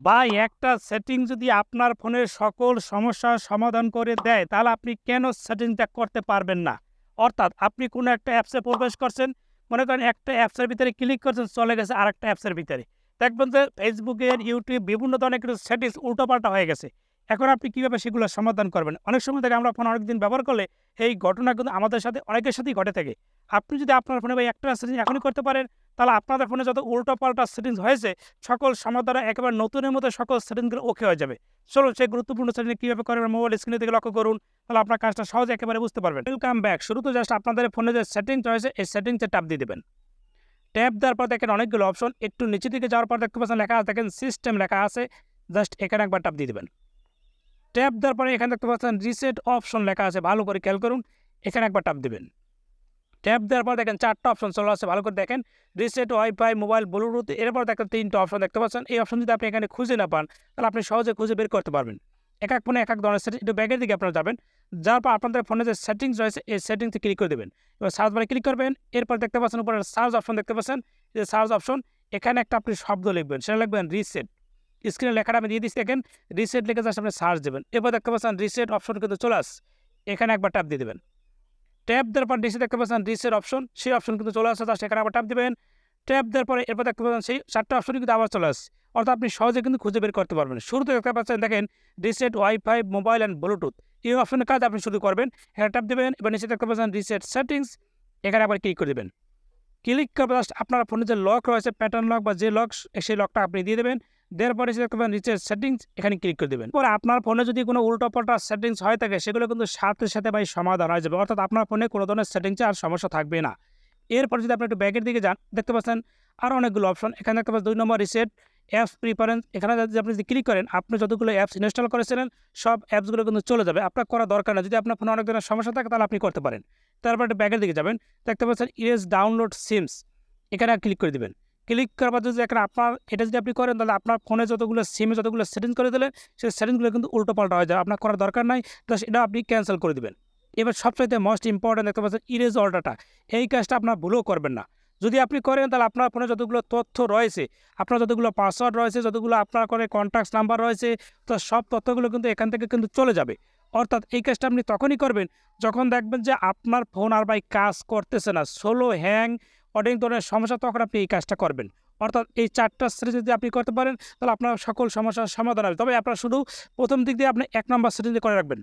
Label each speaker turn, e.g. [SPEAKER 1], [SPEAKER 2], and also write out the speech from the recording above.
[SPEAKER 1] বা একটা সেটিং যদি আপনার ফোনের সকল সমস্যার সমাধান করে দেয়, তাহলে আপনি কেন সেটিংটা করতে পারবেন না? অর্থাৎ আপনি কোনো একটা অ্যাপসে প্রবেশ করছেন, মনে করেন একটা অ্যাপসের ভিতরে ক্লিক করছেন, চলে গেছে আর একটা অ্যাপসের ভিতরে। দেখবেন যে ফেসবুকের ইউটিউব বিভিন্ন ধরনের কিছু সেটিংস উল্টোপাল্টা হয়ে গেছে। এখন আপনি কীভাবে সেগুলো সমাধান করবেন? অনেক সময় থেকে আমরা ফোন অনেকদিন ব্যবহার করলে এই ঘটনা কিন্তু আমাদের সাথে, অনেকের সাথেই ঘটে থাকে। আপনি যদি আপনার ফোনে ভাই একটা সেটিং এখনই করতে পারেন তাহলে আপনাদের ফোনে যত উল্টো পাল্টা সেটিংস হয়েছে, সকল সমাধান একেবারে নতুনের মতো সকল সেটিংসগুলো ওকে হয়ে যাবে। চলুন সেই গুরুত্বপূর্ণ সেটিং কীভাবে করবেন মোবাইল স্ক্রিনে থেকে লক্ষ্য করুন, তাহলে আপনার কাজটা সহজে একেবারে বুঝতে পারবেন। ওয়েলকাম ব্যাক শুরু তো জাস্ট আপনাদের ফোনে যে সেটিংস রয়েছে, এই সেটিংসে ট্যাপ দিয়ে দেবেন। ট্যাপ দেওয়ার পর দেখেন অনেকগুলো অপশন একটু নিচে দিকে যাওয়ার পর দেখতে পাচ্ছেন লেখা আছে, দেখেন সিস্টেম লেখা আছে। জাস্ট এখানে একবার ট্যাপ দিয়ে দেবেন। ট্যাপ দেওয়ার পরে এখানে দেখতে পাচ্ছেন রিসেট অপশন লেখা আছে। ভালো করে খেয়াল করুন। এখানে একবার ট্যাপ দেবেন। ট্যাপ দেওয়ার পর দেখেন চারটা অপশন চলে আসছে ভালো করে দেখেন। রিসেট ওয়াইফাই মোবাইল ব্লুটুথ এরপর দেখেন তিনটা অপশন দেখতে পাচ্ছেন। এই অপশন যদি আপনি এখানে খুঁজে না পান, তাহলে আপনি সহজে খুঁজে বের করতে পারবেন। এক এক ফোনে এক এক ধরনের সেটিং একটু ব্যাগের দিকে আপনারা যাবেন। যার পর আপনাদের ফোনে যে সেটিংস রয়েছে, এই সেটিংসে ক্লিক করে দেবেন। এবার সার্চ বারে ক্লিক করবেন, এরপর দেখতে পাচ্ছেন উপরে সার্চ অপশন দেখতে পাচ্ছেন। যে সার্চ অপশন এখানে একটা আপনি শব্দ লিখবেন, সেটা লিখবেন রিসেট স্ক্রিনে লেখাটা আমি দিয়ে দিচ্ছি, দেখেন। রিসেট লিখে জাস্ট আপনি সার্চ দেবেন। এরপর দেখতে পাচ্ছেন রিসেট অপশন কিন্তু চলে আস এখানে একবার ট্যাপ দিয়ে দেবেন। ট্যাপ দেওয়ার পর নিচে দেখতে পাচ্ছেন রিসেট অপশন সেই অপশন কিন্তু চলে আসছে জাস্ট সেখানে আবার ট্যাপ দেবেন। ট্যাপ দেওয়ার পরে এরপর দেখতে পাচ্ছেন সেই চারটা অপশন কিন্তু আবার চলে আসছে। অর্থাৎ আপনি সহজে কিন্তু খুঁজে বের করতে পারবেন। শুরুতে দেখতে পাচ্ছেন, দেখেন reset wifi mobile and bluetooth এই অপশনের কাজ আপনি শুরু করবেন, এখানে ট্যাপ দেবেন, এবার নিচে দেখতে পাচ্ছেন রিসেট সেটিংস এখানে আবার ক্লিক করে দেবেন। ক্লিক করে জাস্ট আপনার ফোনে যে লক রয়েছে প্যাটার্ন লক বা যে লক সেই লকটা আপনি দিয়ে দেবেন। দেওয়ার পরে দেখতে পাবেন রিচার্জ সেটিংস এখানে ক্লিক করে দেবেন। পরে আপনার ফোনে যদি কোনো উল্টোপাল্টা সেটিংস হয়ে থাকে, সেগুলো কিন্তু সাথে সাথে ভাই সমাধান হয়ে যাবে। অর্থাৎ আপনার ফোনে কোনো ধরনের সেটিংসে আর সমস্যা থাকবে না। এরপর যদি আপনি একটু ব্যাগের দিকে যান, দেখতে পাচ্ছেন আরও অনেকগুলো অপশন এখানে দেখতে পাচ্ছেন দুই নম্বর রিসেট অ্যাপস প্রিফারেন্স এখানে যদি আপনি যদি ক্লিক করেন, আপনি যতগুলো অ্যাপস ইনস্টল করেছিলেন, সব অ্যাপসগুলো কিন্তু চলে যাবে। আপনার করা দরকার না যদি আপনার ফোনে অনেক ধরনের সমস্যা থাকে, তাহলে আপনি করতে পারেন। তারপর একটা ব্যাগের দিকে যাবেন। দেখতে পাচ্ছেন ইরেজ ডাউনলোড সিমস এখানে ক্লিক করে দেবেন। ক্লিক করার পর যদি এখানে আপনার এটা যদি আপনি করেন, তাহলে আপনার ফোনে যতগুলো সিমে যতগুলো সেটিংস করে দিলেন, সেই সেটিংসগুলো কিন্তু উল্টো পাল্টা হয়ে যায় আপনার করার দরকার নাই তো এটা আপনি ক্যান্সেল করে দেবেন। এবার সবচাইতে মোস্ট ইম্পর্টেন্ট দেখতে পাচ্ছেন ইরেজ অর্ডারটা এই কাজটা আপনার ভুলও করবেন না। যদি আপনি করেন, তাহলে আপনার ফোনে যতগুলো তথ্য রয়েছে, আপনার যতগুলো পাসওয়ার্ড রয়েছে, যতগুলো আপনার করে কন্ট্যাক্ট নাম্বার রয়েছে তো সব তথ্যগুলো কিন্তু এখান থেকে কিন্তু চলে যাবে। অর্থাৎ এই কাজটা আপনি তখনই করবেন যখন দেখবেন যে আপনার ফোন আর ভাই কাজ করতেছে না। সোলো হ্যাং অনেক ধরনের সমস্যা তখন আপনি এই কাজটা করবেন। অর্থাৎ এই চারটা শ্রেণি যদি আপনি করতে পারেন, তাহলে আপনার সকল সমস্যার সমাধান হবে। তবে আপনার শুধু প্রথম দিক দিয়ে আপনি এক নম্বর শ্রেণীতে করে রাখবেন।